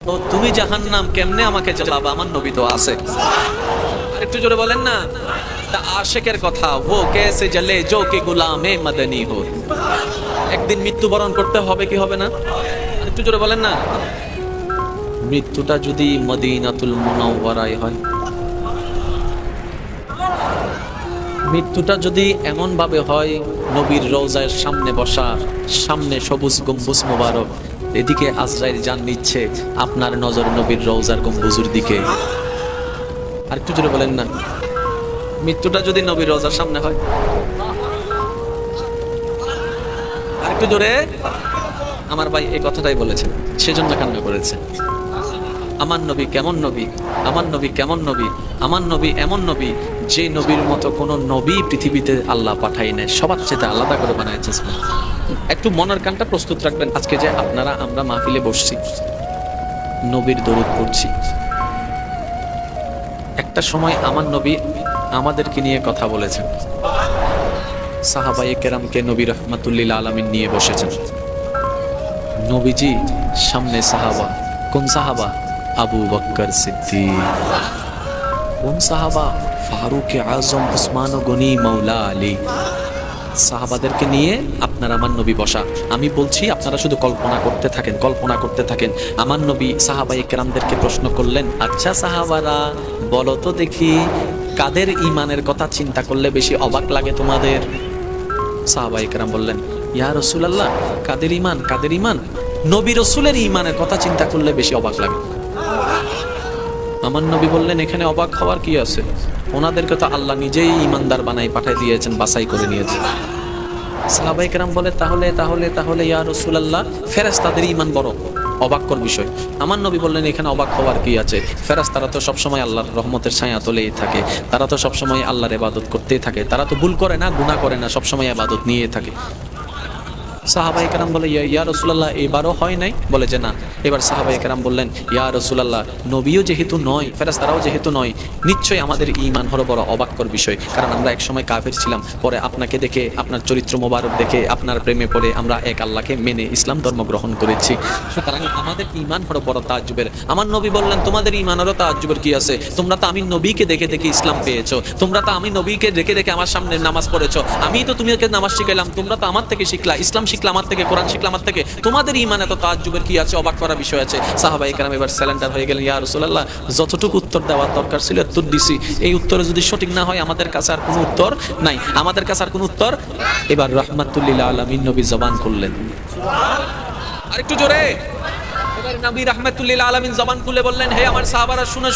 তো তুমি জাহান্নাম কেমনে আমাকে জ্বালাবো আমার নবী তো আছে। একটু জোরে বলেন না। তা আশেকের কথা ও কেসে জলে জো কে গুলামে মদনী হো? একদিন মৃত্যুবরণ করতে হবে কি হবে না? একটু জোরে বলেন না। মৃত্যুটা যদি মদিনাতুল মুনাওয়ারায় হয় মৃত্যুটা যদি এমনভাবে হয়, নবীর রোজার সামনে বসার, সামনে সবুজ গম্বুজ মোবারক, এদিকে আজরাইল জান নিচ্ছে আপনার নজর নবীর রোজার গম্বুজের দিকে। আর একটু জোরে বলেন না, মৃত্যুটা যদি নবীর রোজার সামনে হয়। আর একটু জোরে, আমার ভাই এই কথাটাই বলেছেন, সেজন্য কান্না করেছে। আমার নবী কেমন নবী? আমার নবী কেমন নবী? আমার নবী এমন নবী? যে নবীর মতো কোনো নবী পৃথিবীতে আল্লাহ পাঠাই নাই, সবার চেয়ে আলাদা করে বানাইছে একটু মনের কানটা প্রস্তুত রাখবেন। আজকে যে আপনারা আমরা মাহফিলে বসছি, নবীর দরুদ পড়ছি। একটা সময় আমার নবী আমাদেরকে নিয়ে কথা বলেছেন। সাহাবায়ে কেরামকে নবী রহমাতুল্লিল আলমিন নিয়ে বসেছেন। নবীজি, সামনে সাহাবা। কোন সাহাবা? আবু বক্কর সিদ্দিক। কোন সাহাবা? ফারুক আজম, উসমান গনি মৌলা আলী। সাহাবাদেরকে নিয়ে আপনার আমার নবী বসা। আমি বলছি, আপনারা শুধু কল্পনা করতে থাকেন, কল্পনা করতে থাকেন। আমার নবী সাহাবাই কেরামদেরকে প্রশ্ন করলেন আচ্ছা সাহাবারা, বলো তো দেখি, কাদের ইমানের কথা চিন্তা করলে বেশি অবাক লাগে তোমাদের? সাহাবাই কেরাম বললেন, ইয়া রসুলাল্লাহ, কাদের ইমান কাদের ইমান নবী রসুলের ইমানের কথা চিন্তা করলে বেশি অবাক লাগে। আমার নবী বললেন, এখানে অবাক হওয়ার কি আছে? ওনাদেরকে তো আল্লাহ নিজেই ইমানদার বানাই পাঠাই দিয়েছেন, বাছাই করে নিয়েছেন সাহাবাই কেরাম বলে, তাহলে তাহলে তাহলে ইয়া রসুলাল্লাহ ফেরেস তাদের ইমান বড় অবাক্যর বিষয়। আমার নবী বললেন, এখানে অবাক হওয়ার কি আছে? ফেরাস তারা তো সবসময় আল্লাহর রহমতের ছায়া তোলেই থাকে, তারা তো সবসময় আল্লাহর এবাদত করতেই থাকে, তারা তো ভুল করে না, গুনাহ করে না, সবসময় ইবাদত নিয়ে থাকে। সাহাবাই কারাম বলে, ইয়া রসুলাল্লাহ, এবারও হয় নাই? বলে যে, না। এবার সাহাবাই কারাম বললেন, ইয়া রসুলাল্লাহ, নবীও যেহেতু নয় ফেরাস্তারাও যেহেতু নয়, নিশ্চয়ই আমাদের ইমান হলো বড় অবাক্যর বিষয়। কারণ আমরা একসময় কাফের ছিলাম, পরে আপনাকে দেখে, আপনার চরিত্র মোবারক দেখে, আপনার প্রেমে পড়ে আমরা এক আল্লাহকে মেনে ইসলাম ধর্ম গ্রহণ করেছি। সুতরাং আমাদের ইমান হলো বড় তাজ্জুবের। আমার নবী বললেন, তোমাদের ইমানেরও তাজ্জুবের কি আছে? তোমরা তো আমি নবীকে দেখে দেখে ইসলাম পেয়েছ। তোমরা তো আমি নবীকে দেখে দেখে আমার সামনে নামাজ পড়েছো। আমি তো তুমিকে নামাজ শিখাইলাম। তোমরা তো আমার থেকে শিখলা। ইসলাম শিখলা আমার থেকে কোরআন শিখলাম আমার থেকে। তোমাদের ইমানে তো তাজ্জুবের কি আছে? অবাক করা বিষয় আছে। সাহাবাই কালাম এবার স্যালেন্ডার হয়ে গেলেন ইয়া রসুল্লাহ যতটুকু উত্তর দেওয়ার দরকার ছিল উত্তর দিছি। এই উত্তরে যদি সঠিক না হয় আমাদের কাছে আর কোনো উত্তর নাই। আমাদের কাছে আর কোনো উত্তর এবার রহমাতুল্লিল্লা আলমিন নবী জবান করলেন। আরেকটু জোরে। নবী রাহমাতুল্লিল আলামিন জবান খুলে বললেন আমার সাহাবারা, শুনে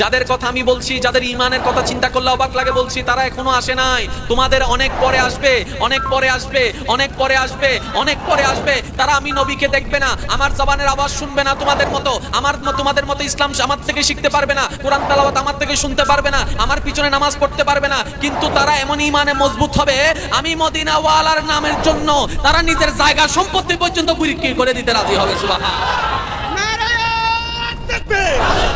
যাদের কথা আমি বলছি, যাদের কথা চিন্তা করলে অবাক লাগে বলছি, তারা এখনও আসে নাই। তোমাদের অনেক পরে আসবে, অনেক পরে আসবে, অনেক পরে আসবে, অনেক পরে আসবে। তারা আমি নবীকে দেখবে না, আমার জবানের মতো। আমার তোমাদের মতো ইসলাম আমার থেকে শিখতে পারবে না, কোরআন আমার থেকে শুনতে পারবে না, আমার পিছনে নামাজ পড়তে পারবে না। কিন্তু তারা এমন ইমানে মজবুত হবে, আমি মদিনা ওয়ালার নামের জন্য তারা নিজের জায়গা সম্পত্তি পর্যন্ত করে দিতে রাজি হবে সুবহান থাকবে